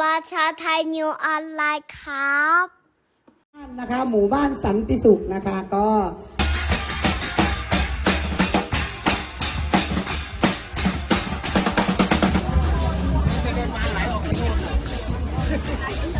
ประชาไทยนิวออนไลน์ครับบ้านนะคะหมู่บ้านสันติสุขนะคะก็ใ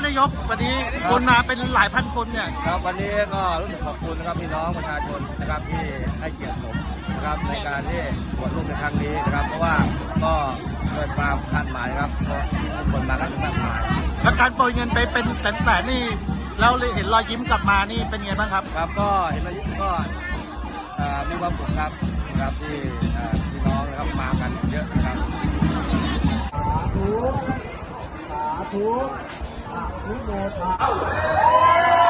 นไงบ้างครับนายกวันนี้คนมาเป็นหลายพันคนเนี่ยครับวันนี้ก็รู้สึกขอบคุณนะครับพี่น้องประชาชนนะครับที่ให้เกียรติผมนะครับในการที่ตรวจรูปในครั้งนี้นะครับ เพราะว่าก็เกิดความคาดหมายนะครับเพราะทุกคนมากันมากมายแล้วการโปรยเงินไปเป็นแสนๆนี่เราเลยเห็นรอยยิ้มกลับมานี่เป็นไงบ้างครับ ครับก็เห็นแล้วก็อบอุ่นครับนะครับที่เอ่อพี่น้องนะครับมากันเยอะนะครับใส่ 啊五百八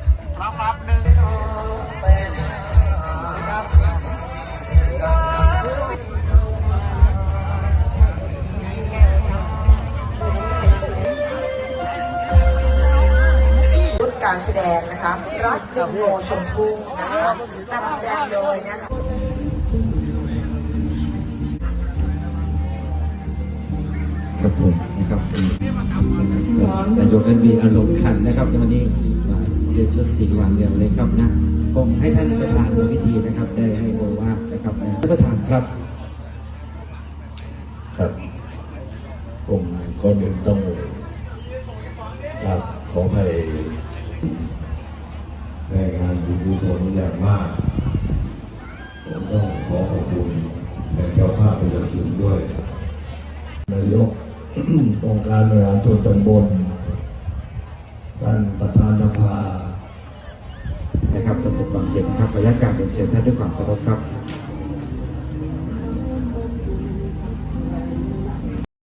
รับรับหนึ่งการแสดงนะคะรักติโมชมพู่นะคะนำแสดงโดยนะคะครับผมนะครับนายกท่านมีอารมณ์ขันนะครับในวันนี้ เรียนชุดสีวันเดียวเลยครับนะคงให้ท่านประธานในพิธีนะครับ ได้ให้โอวาทนะครับนะท่านประธานครับครับผมก่อนอื่นต้องกราบขออภัยในงานบุญกุศลอย่างมากผมต้องขอขอบคุณแทนเจ้าภาพเป็นอย่างสูงด้วย นายกองค์การบริหารส่วนตำบล ท่านประธานสภานะครับตำบลบางเย็นครับขออนุญาการเรียนเชิญท่านด้วยความเคารพครับ